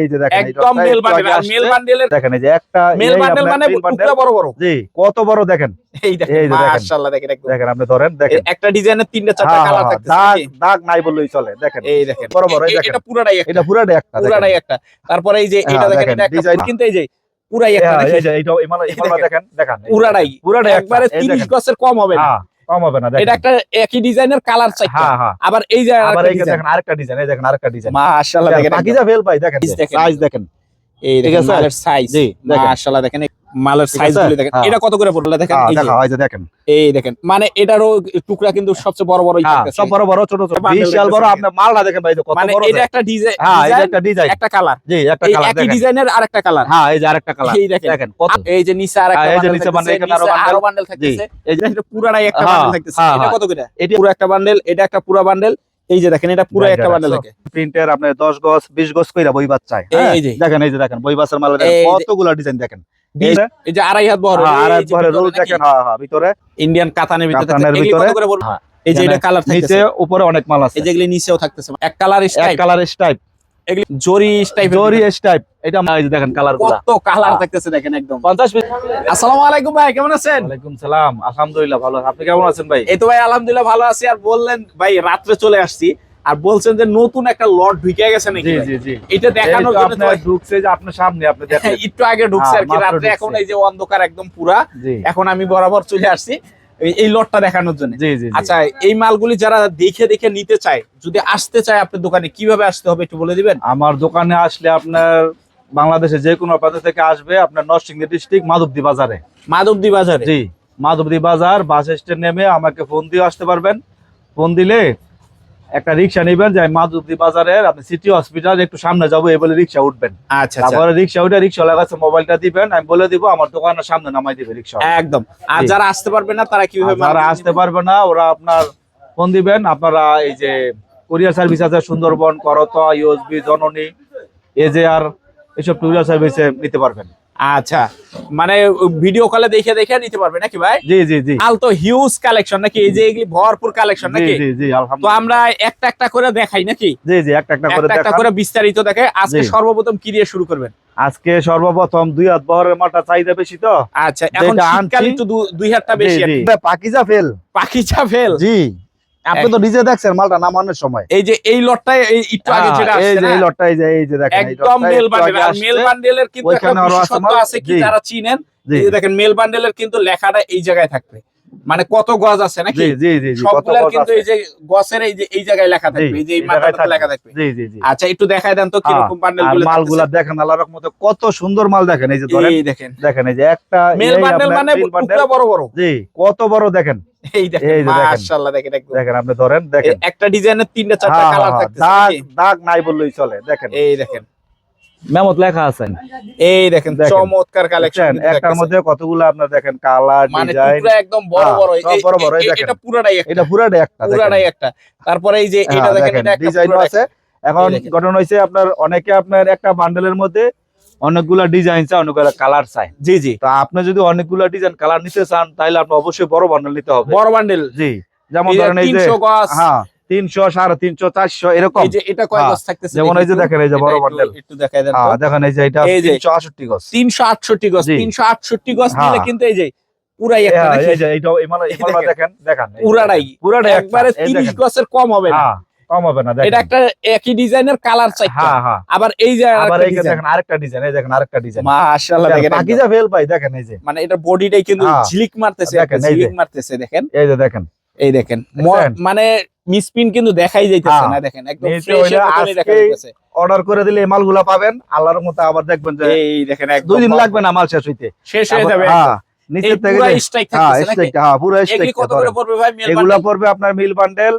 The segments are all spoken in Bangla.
এই যে দেখেন একদম মেল বান্ডেল আর মেল বান্ডেলের দেখেন এই যে একটা মেল বান্ডেল মানে mail বড় বড়। জি কত বড় দেখেন। এই দেখেন এই যে দেখেন। মাশাআল্লাহ দেখেন একদম। দেখেন আপনি ধরেন দেখেন। একটা ডিজাইনের তিনটা চারটা কালার থাকতেছে দাগ দাগ নাই বললেই চলে দেখেন। এই দেখেন বড় বড়, এই দেখেন। এটা পুরাটাই একটা এটা পুরাটাই একটা। পুরাটাই একটা। তারপরে এই যে এটা দেখেন দেখেন, এটা একটা কিন্তু এই যে পুরাই একটা এই যে দেখেন। দেখেন দেখেন। পুরাটাই পুরাটাই একবারে এই 30 গছের কম হবে না। কম হবে না দেখেন। এটা একটা একই ডিজাইনের কালার চাইটা হ্যাঁ হ্যাঁ। আবার এই যে আবার এই দেখেন আরেকটা ডিজাইন এই দেখেন আরেকটা ডিজাইন। মাশাআল্লাহ দেখেন বাকি যা ফেল ভাই দেখেন। সাইজ দেখেন। এই দেখেন মালের সাইজ জি, দেখেন। মাশাআল্লাহ দেখেন মালের সাইজগুলো দেখেন। হ্যাঁ। এটা কত করে পড়ল দেখেন? হ্যাঁ, এই যে দেখেন। এই দেখেন মানে এটারও টুকরা কিন্তু সবচেয়ে বড় বড়ই হ্যাঁ সব বড় বড় ছোট ছোট বিশাল বড়। আপনি মালটা দেখেন ভাই কত মানে বড় এটা একটা ডিজাইন হ্যাঁ যে একটা ডিজাইন। একটা কালার। জি একটা কালার একই দেখেন। ডিজাইনের আরেকটা কালার। হ্যাঁ এই যে আরেকটা কালার। এই দেখেন দেখেন কত? এই যে নিচে আরেকটা হ্যাঁ, এই যে নিচে থাকতেছে, এখানে আরও bundle। আরও বান্ডেল। থাকতেছে এই যে এটা পুরাটাই একটা হ্যাঁ, বান্ডেল থাকতেছে এটা। কত করে এটি পুরো একটা বান্ডেল এটা একটা পুরো বান্ডেল। এই যে দেখেন এটা পুরো একটা বান্ডেল থাকে প্রিন্টের আপনি 10 গজ 20 গজ কইরা বই বাচ্চায় এই যে। দেখেন এই যে দেখেন বই বাচ্চার মাল কতগুলা ডিজাইন দেখেন। এই যে আড়াই হাত বড় হ্যাঁ, রোল দেখেন হ্যাঁ হ্যাঁ ভিতরে? ইন্ডিয়ান কাতানের ভিতরে কাতানের ভিতরে, কত করে বলব? এই যে এটা কালার থাকতেছে। নিচে উপরে অনেক মাল আছে। এই যেগুলি নিচেও থাকতেছে। এক কালার এক স্টাইপ কালার স্টাইপ এগুলি জরি স্টাইপ জরি স্টাইপ এটা এই যে দেখেন কালার কত কালার থাকতেছে দেখেন একদম। 50 পিস। আসসালামু আলাইকুম ভাই কেমন আছেন? ওয়ালাইকুম সালাম আলহামদুলিল্লাহ ভালো আপনি কেমন আছেন ভাই? এই তো ভাই আলহামদুলিল্লাহ ভালো আছি। আর বললেন ভাই রাত্রে চলে আসছি। আর বলছেন যে নতুন একটা লট ঢুকে গেছে নাকি এটা দেখানোর জন্য ঢুকছে যে আপনার সামনে আপনি দেখেন। একটু আগে ঢুকছে আর হ্যাঁ, কি মাত্র রাত্রে এখন এই যে অন্ধকার একদম পুরা। এখন আমি বরাবর চলে আসছি এই- লটটা দেখানোর জন্য। জি জি আচ্ছা এই মালগুলি যারা দেখে দেখে নিতে চায় যদি আসতে চায় আপনার দোকানে কীভাবে আসতে হবে একটু বলে দিবেন? আমার দোকানে আসলে আপনার বাংলাদেশে যে কোনো প্রান্ত থেকে আসবে আপনার নরসিংদী ডিস্ট্রিক্ট মাধবদী বাজারে। মাধবদী বাজারে? জি মাধবদী বাজার বাস স্ট্যান্ড নেমে আমাকে ফোন দিয়ে আসতে পারবেন। ফোন দিলে একটা রিক্সা নেবেন যে মাধবদী বাজারের আপনি সিটি হসপিটাল একটু সামনে যাব এই বলে রিক্সা উঠবেন। আচ্ছা আচ্ছা। তারপরে রিক্সা উঠে রিক্সা লাগাচ্ছে মোবাইলটা দিবেন আমি বলে দিব আমার দোকানের সামনে নামাই দিবে রিক্সা একদম। আর যারা আসতে পারবে না তারা কীভাবে আর যারা আসতে পারবে না ওরা আপনার ফোন দিবেন আপনারা এই যে কুরিয়ার সার্ভিস আছে সুন্দরবন করতা ইউএসবি জননী এজেআর এসব কুরিয়ার সার্ভিসে নিতে পারবেন। আচ্ছা মানে ভিডিও কলে দেখে দেখে নিতে পারবে নাকি ভাই? জি জি জি। আল তো হিউজ কালেকশন নাকি? এই যে এগুলি ভরপুর কালেকশন নাকি? জি জি তো আমরা একটা একটা করে দেখাই নাকি? জি জি একটা একটা করে একটা একটা করে বিস্তারিত দেখে। আজকে সর্বপ্রথম কি দিয়ে শুরু করবেন? আজকে সর্বপ্রথম দুই হাত বহরের মালটা চাহিদা বেশি তো? আচ্ছা এখন শীতকাল দু- দুই হাতটা বেশি পাকিজা ফেল। পাখিচা ফেল? জি। আপনি তো নিজে দেখছেন মালটা নামানোর সময়। এই যে এই লটটা এই একটু আগে হ্যাঁ, যেটা এই যে এই না, লটটা এই যে এই যে দেখেন একদম মেল বান্ডেল আর মেল বান্ডেলের কিন্তু একটা বিশেষত্ব আছে কি যারা চিনেন? এই দেখেন মেল বান্ডেলের কিন্তু লেখাটা এই জায়গায় থাকবে। মানে কত গজ আছে নাকি? জি জি জি সবগুলার কিন্তু এই যে গছের এই যে এই জায়গায় লেখা থাকবে এই যে এই মাথাটাতে লেখা থাকবে। জি জি জি। আচ্ছা একটু দেখায় দেন তো কীরকম বান্ডেল আরগুলো মালগুলা দেখেন আল্লাহর রহমতে কত সুন্দর মাল দেখেন এই যে ধরেন। দেখেন। দেখেন এই যে একটা মেল বান্ডেল মানে বড় বড়। জি কত বড় দেখেন। এই দেখেন। মাশাআল্লাহ দেখেন একদম। দেখেন আপনি ধরেন দেখেন। একটা ডিজাইনের তিনটা চারটা হ্যাঁ, কালার হ্যাঁ, থাকতেছে দাগ দাগ নাই বললেই চলে দেখেন। এই দেখেন। মেমত লেখা আছে। এই দেখেন। চমৎকার কালেকশন একটার মধ্যে কতগুলো আপনার দেখেন কালার মানে ডিজাইন টুকরা একদম বড় হ্যাঁ, বড়। বড় বড়। এটা পুরাটাই একটা। এটা পুরাটাই একটা পুরাটাই একটা। তারপরে এই যে এটা দেখেন এটা একটা পুরাটাই আছে। এখন। ঘটনা হয়েছে আপনার অনেকে আপনার একটা বান্ডেলের মধ্যে অনেকগুলা ডিজাইন চায় অনেকগুলা কালার চাই জি জি তো আপনি যদি অনেকগুলা ডিজাইন কালার নিতে চান তাহলে আপনি অবশ্যই বড় বান্ডেল নিতে হবে বড় বান্ডেল জি যেমন ধরেন এই যে হ্যাঁ তিনশো সাড়ে তিনশো চারশো এরকম হ্যাঁ, যেমন এই যে দেখেন এই যে বড় বান্ডেল একটু দেখায় দেন হ্যাঁ দেখেন এই যে এটা তিনশো আষট্টি গজ 368 গজ জি। 368 গজ হ্যাঁ। নিলে কিন্তু এই যে পুরাই একটা হ্যাঁ, দেখেন। দেখেন পুরাটাই পুরাটাই একবারে এই 30 দেখেন। গজের কম হবে না হ্যাঁ কম হবে না দেখেন। এটা একটা একই ডিজাইনের কালার হ্যাঁ হ্যাঁ। আবার এই যে আবার এই দেখেন আরেকটা ডিজাইন এই দেখেন আরেকটা ডিজাইন। মাশাআল্লাহ দেখেন ফেল ভাই দেখেন এই যে। মানে এটা বডিটাই কিন্তু হ্যাঁ। ঝিলিক মারতেছে। ঝিলিক মারতেছে দেখেন। এই যে দেখেন। এই দেখেন? মানে মিসপিন কিন্তু দেখাই যাইতেছে হ্যাঁ। না দেখেন। একদম অর্ডার করে দিলে এই মালগুলা পাবেন। আল্লাহর মতো আবার দেখবেন যে এই দেখেন একদম দুই দিন লাগবে না মাল শেষ হইতে। শেষ হয়ে যাবে। হ্যাঁ একদম। নিচে থেকে পুরো যে- স্ট্রাইক হ্যাঁ হ্যাঁ পুরো এগুলা পড়বে আপনার মিল বান্ডেল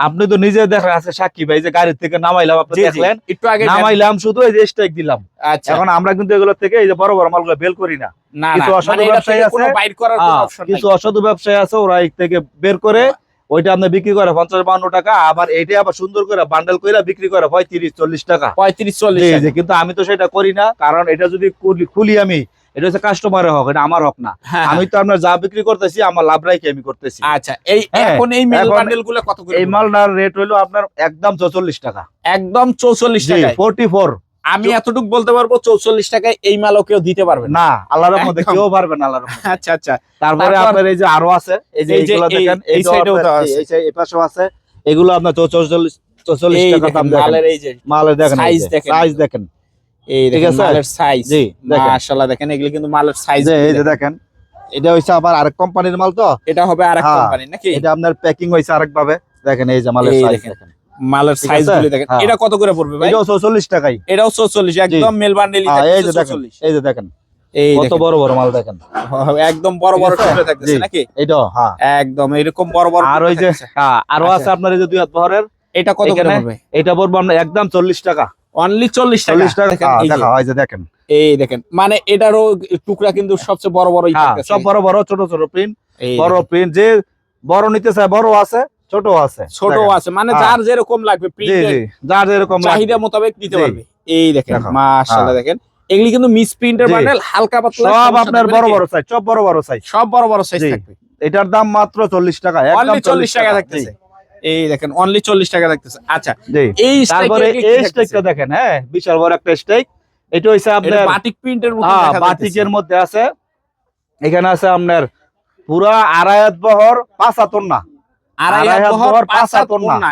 আপনি তো নিজে দেখেন আছে সাক্ষী ভাই যে গাড়ি থেকে নামাইলাম আপনি দেখলেন একটু আগে নামাইলাম শুধু এই যে স্ট্রাইক দিলাম। আচ্ছা। এখন আমরা কিন্তু এগুলো থেকে এই যে বড় বড় মালগুলো বের করি না। না কিছু অসাধু মানে ব্যবসায়ী থেকে কোনো আছে। বাইর করার কোনো হ্যাঁ, অপশন নাই। কিছু অসাধু ব্যবসায়ী আছে ওরা এই থেকে বের করে ওইটা আপনি বিক্রি করে পঞ্চাশ বান্ন টাকা আবার এইটা আবার সুন্দর করে বান্ডেল করে বিক্রি করে পঁয়ত্রিশ চল্লিশ টাকা। 35 40 জি, জি, কিন্তু আমি তো সেটা করি না কারণ এটা যদি খুলি আমি এটা হচ্ছে কাস্টমারের হক এটা আমার হক না। হ্যাঁ, আমি তো আপনার যা বিক্রি করতেছি আমার লাভ রাখি আমি করতেছি। আচ্ছা এই হ্যাঁ, এখন এই মেল এখন বান্ডেলগুলো কত করে এই মালটার রেট হইল আপনার একদম চৌচল্লিশ টাকা। একদম 44 জি টাকায়? ফোর্টি ফোর আমি এতটুকু বলতে পারব চৌচল্লিশ টাকায় এই মালও কেউ দিতে পারবে না। আল্লাহর একদম। কেউ পারবে না আল্লাহর আচ্ছা আচ্ছা। তারপরে আপনার এই যে আরও আছে এই যে এইগুলো দেখেন এই সাইডেও আছে। এই পাশেও আছে এগুলো আপনার চৌচল্লিশ চৌচল্লিশ টাকা দাম দেখেন, মালের এই যে মালের দেখেন। সাইজ দেখেন। এই দেখেন মালের সাইজ জি মাশাআল্লাহ দেখেন এগুলো কিন্তু মালের সাইজ এই যে দেখেন এটা হইছে আবার আরেক কোম্পানির মাল তো? এটা হবে আরেক হ্যাঁ, কোম্পানি নাকি? এটা আপনার প্যাকিং হইছে আরেক ভাবে দেখেন এই যে মালের সাইজ দেখেন। দেখেন। মালের সাইজগুলো দেখেন। হ্যাঁ। এটা কত করে পড়বে ভাই? এটাও চৌচল্লিশ টাকাই। এটাও 44 একদম মেল বান্ডেল হ্যাঁ, এই যে দেখেন এই যে দেখেন। এই কত বড় বড় মাল দেখেন। একদম বড় বড় টুকরো থাকতেছে নাকি? এটাও হ্যাঁ। একদম এরকম বড় বড় আর ওই যে হ্যাঁ আরও আচ্ছা। আছে আপনার এই যে দুই হাত বহরের এটা কত করে পড়বে? এটা পড়ব আমরা একদম চল্লিশ টাকা। অনলি 40 চল্লিশ টাকা। দেখেন, হ্যাঁ, এই দেখা হয় যে দেখেন। এই দেখেন মানে এটারও টুকরা কিন্তু সবচেয়ে বড় বড়ই হ্যাঁ সব বড় বড় ছোট ছোট প্রিন্ট বড় প্রিন্ট যে বড় নিতে চায় বড় আছে ছোট আছে। ছোট আছে মানে হ্যাঁ। যার যেরকম লাগবে যার যেরকম চাহিদা মোতাবেক জি। পারবে। এই দেখেন মাশাআল্লাহ দেখেন। এগুলি কিন্তু মিস প্রিন্টের। বান্ডেল হালকা পাতলা সব আপনার বড় বড় সাইজ সব বড় বড় সাইজ সব বড় বড় সাইজ থাকবে। এটার দাম মাত্র চল্লিশ টাকা একদম 40 টাকা থাকতেছে। এই দেখেন অনলি 40 টাকা থাকতেছে আচ্ছা এই তারপরে এই স্টেকটা দেখেন হ্যাঁ বিশাল বড় একটা স্টেক এটা হইছে আপনার বাটিক প্রিন্টের মতো হ্যাঁ বাটিকের মধ্যে আছে। এখানে আছে আপনার পুরা আড়াইয়াত বহর পাঁচ হাতর না আড়াই বহর পাঁচ।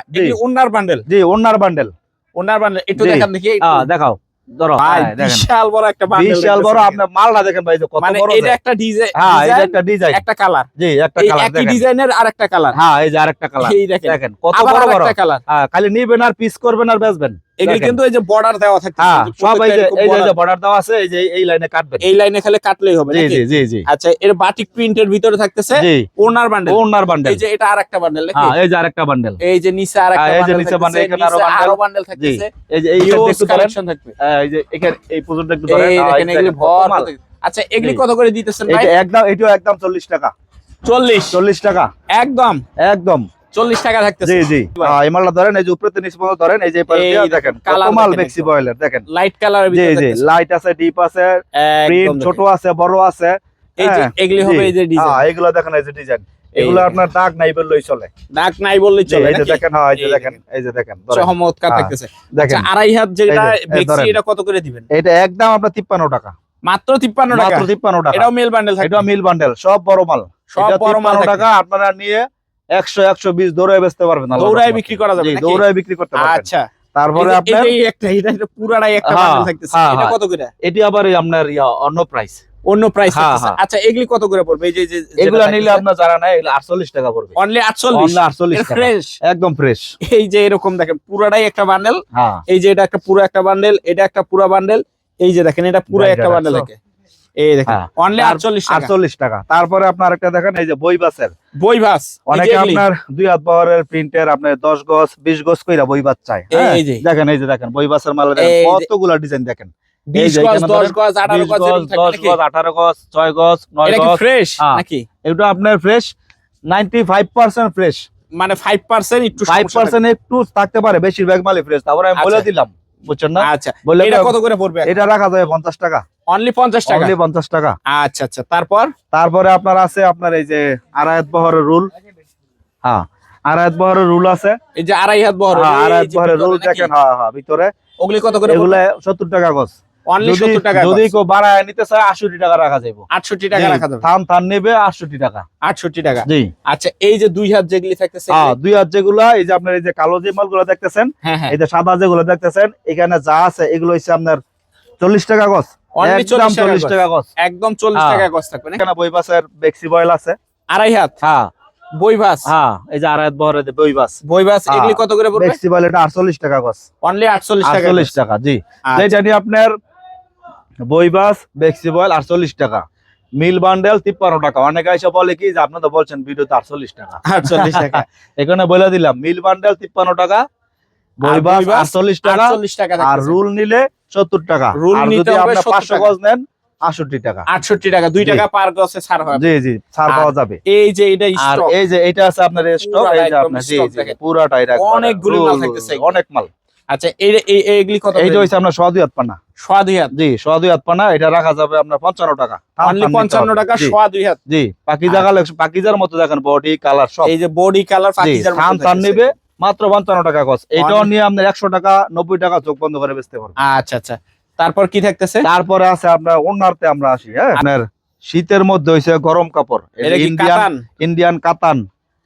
এগুলি ওড়নার বান্ডেল জি। ওনার বান্ডেল ওড়নার বান্ডেল একটু দেখান দেখি হ্যাঁ দেখাও। ধরো ভাই হ্যাঁ, বিশাল বড় একটা বিশাল বড় আপনার মালটা দেখেন ভাই কত মানে বড় এটা। একটা ডিজাইন হ্যাঁ এটা একটা ডিজাইন। একটা কালার জি একটা কালার একই ডিজাইনের আরেকটা কালার হ্যাঁ এই যে আরেকটা কালার দেখেন। কত বড় কালার হ্যাঁ খালি নিবেন আর পিস করবেন আর বেচবেন। এগুলি কিন্তু এই যে বর্ডার দেওয়া থাকে হ্যাঁ সব এই যে এই যে- বর্ডার দেওয়া আছে এই যে এই লাইনে কাটবেন। এই লাইনে খালি কাটলেই হবে জি জি জি জি। আচ্ছা এর বাটিক প্রিন্টের ভিতরে থাকতেছে ওনার বান্ডেল ওনার বান্ডেল এই যে এটা আরেকটা বান্ডেল নাকি? হ্যাঁ এই যে আরেকটা বান্ডেল এই যে নিচে আরেকটা হ্যাঁ, এই যে নিচে bundle, এখানে আরও bundle। আরও বান্ডেল থাকতেছে। এই যে এই একটু collection থাকবে। হ্যাঁ, এই যে এখানে এই পর্যন্ত একটু ধরেন হ্যাঁ, এগুলি ভর আচ্ছা এগুলি কত করে দিতেছেন ভাই? এটা একদম এটাও একদম চল্লিশ টাকা। 40 চল্লিশ টাকা। একদম। একদম। 40 টাকা থাকতেছে। জি জি। এই মালটা ধরেন এই যে উপরে নিচ পর্যন্ত ধরেন এই যে এই দেখেন, দেখেন কত colour মাল দেখেন বেক্সি একদম। দেখেন। লাইট কালারের জি জি লাইট আছে ডিপ আছে প্রিন্ট ছোট আছে বড় আছে এই যে হ্যাঁ, এগুলি হবে এই যে ডিজাইন হ্যাঁ এগুলো দেখেন এই যে ডিজাইন এগুলো দেখেন। আপনার দাগ নাই বললেই চলে। দাগ নাই বললেই চলে এই যে দেখেন হ্যাঁ এই যে দেখেন এই যে দেখেন চমৎকার থাকতেছে। দেখেন। আড়াই হাত যেটা বেক্সি এটা কত করে দিবেন? এটা একদম আপনার তিপ্পান্ন টাকা। মাত্র 53 টাকা? মাত্র টাকা। এটাও মেল বান্ডেল থাকে মিল বান্ডেল সব বড় মাল। সব বড় মাল টাকা আপনারা নিয়ে একশো একশো বিশ দৌড়ায় বেচতে পারবেন দৌড়ায় বিক্রি করা যাবে দৌড়ায় বিক্রি করতে পারবেন। আচ্ছা। তারপরে আপনার একটা এটা এটা পুরাটাই একটা হ্যাঁ, বান্ডেল থাকতেছে। হ্যাঁ, এটা হ্যাঁ। কত করে? এটি আবার আপনার অন্য প্রাইস অন্য প্রাইস। আচ্ছা এগুলি কত করে পড়বে? এই যে এগুলা নিলে আপনার যারা এগুলো আটচল্লিশ টাকা পড়বে। অনলি 48 অনলি আটচল্লিশ টাকা। ফ্রেশ একদম ফ্রেশ এই যে এরকম দেখেন পুরাটাই একটা বান্ডেল এই যে এটা একটা পুরো একটা বান্ডেল এটা একটা পুরো বান্ডেল এই যে দেখেন এটা পুরো একটা বান্ডেল থাকে এই দেখেন হ্যাঁ। অনলি 48 টাকা। আটচল্লিশ টাকা। তারপরে আপনার একটা দেখেন এই যে বই বাসের। বই ভাস অনেকে আপনার দুই হাত পাওয়ারের প্রিন্টের আপনার দশ গজ বিশ গজ কইরা বই বাস চায়। এই হ্যাঁ? দেখেন এই যে দেখেন বই বাসের মাল দেখেন কতগুলা ডিজাইন দেখেন। 20 গজ 10 গজ 18 গজ গজ এরকম থাকে দশ নাকি? গজ আঠারো গজ ছয় গজ নয় এটা গজ। ফ্রেশ হ্যাঁ। নাকি? এটা আপনার fresh ninety five percent fresh মানে 5% একটু একটু থাকতে পারে বেশিরভাগ মালই ফ্রেশ তারপরে আমি বলে আচ্ছা। দিলাম বুঝছেন না? আচ্ছা। এটা কত করে পড়বে এটা রাখা যাবে পঞ্চাশ টাকা। অনলি 50 টাকা? অনলি পঞ্চাশ টাকা। আচ্ছা আচ্ছা। তারপর? তারপরে আপনার আছে আপনার এই যে আড়ায়াত বহরের রুল। হ্যাঁ আড়ায়াত বহরের রুল আছে। এই যে আড়াই হাত বহর হ্যাঁ, আড়ায়াত বহরের রুল দেখেন হ্যাঁ হ্যাঁ ভিতরে। ওগুলি কত করে এগুলো সত্তর টাকা গজ। অনলি 70 টাকা যদি কেউ বাড়ায় নিতে চায় আটষট্টি টাকা রাখা যাবে 68 টাকা রাখা যাবে। থান নেবে আটষট্টি টাকা। 68 টাকা। জি। আচ্ছা এই যে দুই হাত যেগুলি থাকতেছে হ্যাঁ দুই হাত যেগুলা এই যে আপনার এই যে কালো যে মালগুলো দেখতেছেন হ্যাঁ হ্যাঁ। এই যে সাদা যেগুলো দেখতেছেন এখানে যা আছে এগুলো হচ্ছে আপনার চল্লিশ টাকা গজ। অনলি 40 টাকা টাকা গজ। একদম 40। টাকা গজ থাকবে না? এখানে বই বেক্সি বয়েল আছে? আড়াই হাত? হ্যাঁ। বই হ্যাঁ এই যে আড়াইত বহরে বই বাস বই। এগুলি কত করে পড়বে? বেক্সি বয়েল এটা আটচল্লিশ টাকা গজ। অনলি 48 টাকা আটচল্লিশ টাকা জি। যেটা নিয়ে আপনার বই বেক্সি বয়েল আটচল্লিশ টাকা। মিল বান্ডেল তিপ্পান্ন টাকা। অনেকে এসে বলে কি যে আপনারা বলছেন ভিডিওতে আটচল্লিশ টাকা। 48 টাকা। এখানে বলে দিলাম মিল বান্ডেল তিপ্পান্ন টাকা আটচল্লিশ টাকা 48 টাকা আর রুল নিলে সত্তর টাকা। রুল নিতে হবে পাঁচশো গজ নেন আটষট্টি টাকা। 68 টাকা 2 টাকা পার গজে ছাড় হবে জি জি ছাড় পাওয়া যাবে। এই যে এটা আর এই যে এটা আছে আপনার স্টক এই যে আপনার জি stock জি দেখেন। পুরাটাই রাখবেন। অনেকগুলি মাল থাকতেছে অনেক মাল। আচ্ছা এই কত এইটা হইছে আপনার সোয়া দুই হাত পানা। সোয়া দুই হাত জি সোয়া দুই হাত পানা এটা রাখা যাবে আপনার পঞ্চান্ন টাকা। থাম অনলি থাম নিতে 55 হবে। টাকা জি, সোয়া দুই হাত জি পাকিজা কালেকশন পাকিজার মতো দেখেন বডি কালার সব। এই যে বডি কালার জি থান থান নেবে মাত্র পঞ্চান্ন টাকা গজ এইটাও নিয়ে আপনার একশো টাকা নব্বই টাকা চোখ বন্ধ করে বেচতে পারবেন। আচ্ছা আচ্ছা। তারপর কি থাকতেছে? তারপরে আছে আপনার অন্যারতে আমরা আসি হ্যাঁ? আপনার শীতের মধ্যে হইছে গরম কাপড়। ইন্ডিয়ান ইন্ডিয়ান কাতান?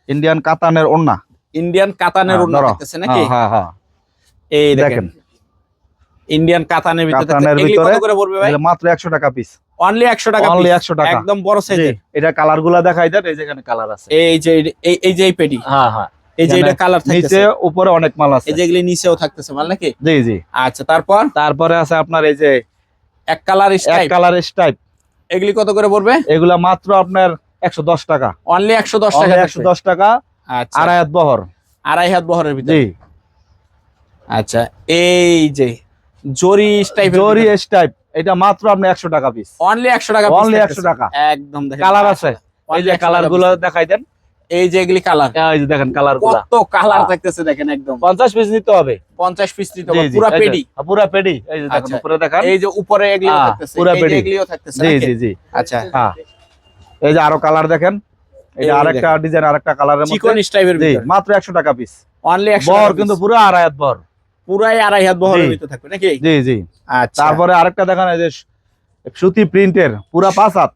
ইন্ডিয়ান কাতানের ওন্না ইন্ডিয়ান কাতানের হ্যাঁ, ওড়না থাকতেছে নাকি? হ্যাঁ হ্যাঁ এই দেখেন। ইন্ডিয়ান কাতানের ভিতরে কাতানের কত ভিতরে করে পড়বে ভাই? মাত্র একশো টাকা পিস অনলি 100 টাকা অনলি piece। একশো টাকা। একদম বড় সাইজের এটা কালারগুলা দেখাই দেন এই যেখানে কালার আছে। এই যে এই এই যে এই পেটি। হ্যাঁ হ্যাঁ। এই যে এটা কালার থাকতেছে। নিচে উপরে অনেক মাল আছে। এই যে নিচেও থাকতেছে মাল নাকি? জি জি। আচ্ছা তারপর? তারপরে আছে আপনার এই যে এক কালার এক কালার স্টাইপ এগুলি কত করে পড়বে? এগুলা মাত্র আপনার একশো দশ টাকা। অনলি 110 টাকা টাকা আচ্ছা। আড়াই হাত বহর। আড়াই হাত বহরের ভিতরে। জি। আচ্ছা এই যে জরি স্টাইপ এটা মাত্র আপনি একশো টাকা পিস অনলি 100 টাকা 100 টাকা। একদম দেখেন। কালার আছে। এই যে কালারগুলো দেখাই দেন। এই যে এগুলি কালার এই যে দেখেন কালারগুলা। কত কালার হ্যাঁ। থাকতেছে দেখেন একদম। পঞ্চাশ পিস নিতে হবে। 50 পিস নিতে হবে পুরো পেডি। পুরা পেডি। এই যে দেখেন আচ্ছা। উপরে দেখান। এই যে উপরে এগুলিও হ্যাঁ, থাকতেছে পুরা পেডি। এগুলিও থাকতেছে জি জি জি। আচ্ছা। হ্যাঁ। এই যে আরও কালার দেখেন। এটা আরেকটা ডিজাইন আরেকটা কালারের চিকন মধ্যে। স্টাইপের জি ভিতরে। মাত্র একশো টাকা পিস অনলি 100 বহর টাকা কিন্তু পুরো আড়াই হাত বহর পুরাই আড়াই হাত বহরের। ভিতরে থাকবে নাকি? জি জি। আচ্ছা। তারপরে আরেকটা দেখেন এই যে সুতি প্রিন্টের পুরা পাঁচ হাত।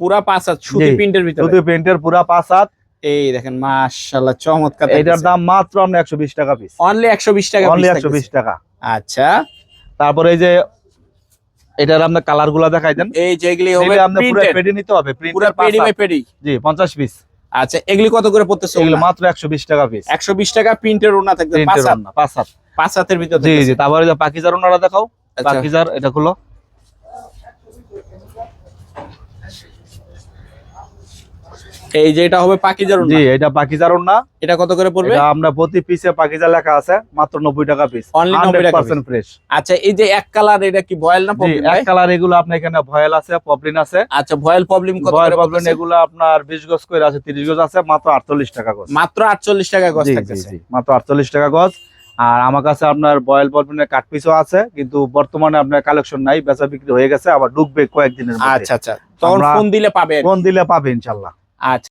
পুরা পাঁচ হাত সুতি প্রিন্টের ভিতরে। সুতি প্রিন্টের পুরা পাঁচ হাত। এই দেখেন মাশাআল্লাহ চমৎকার এটার দাম মাত্র আপনি একশো বিশ টাকা পিস অনলি 120 টাকা অনলি piece একশো বিশ থাকতেছে। টাকা। আচ্ছা। তারপরে এই যে এটার আপনার কালারগুলা দেখাই দেন। এই যে এগুলি হবে আপনার পুরো পেডি নিতে হবে পুরো পেডি বাই পেডি। জি পঞ্চাশ পিস আচ্ছা এগুলি কত করে পড়তেছে এগুলো মাত্র একশো বিশ টাকা পিস 120 টাকা প্রিন্টের ওনা থাকবে পাঁচ হাত পাঁচ হাত পাঁচ হাতের ভিতরে জি জি তারপরে যে পাকিজার ওনারা দেখাও। আচ্ছা। পাকিজার এটা খুলো। এই যে এটা হবে পাকিজার জি এটা পাকিজার ওনা এটা কত করে পড়বে? এটা আমরা প্রতি পিসে পাকিজা লেখা আছে মাত্র নব্বই টাকা পিস Only 90 টাকা ফ্রেশ আচ্ছা এই যে এক কালার এটা কি ভয়েল না প্রবলেম এক কালার এগুলো আপনার এখানে ভয়েল আছে পপলিন আছে। আচ্ছা ভয়েল প্রবলেম কত করে পপলিন এগুলো আপনার বিশ গজ করে আছে তিরিশ গজ আছে মাত্র আটচল্লিশ টাকা গজ। মাত্র 48 টাকা গজ থাকতেছে। মাত্র আটচল্লিশ টাকা গজ। আর আমার কাছে আপনার বয়েল পপলিনের কাঠ পিসও আছে কিন্তু বর্তমানে আপনার কালেকশন নাই বেচা বিক্রি হয়ে গেছে আবার ঢুকবে কয়েকদিনের মধ্যে। আচ্ছা আচ্ছা। তখন ফোন দিলে পাবে কোন দিলে পাবে ইনশাল্লাহ। আচ্ছা।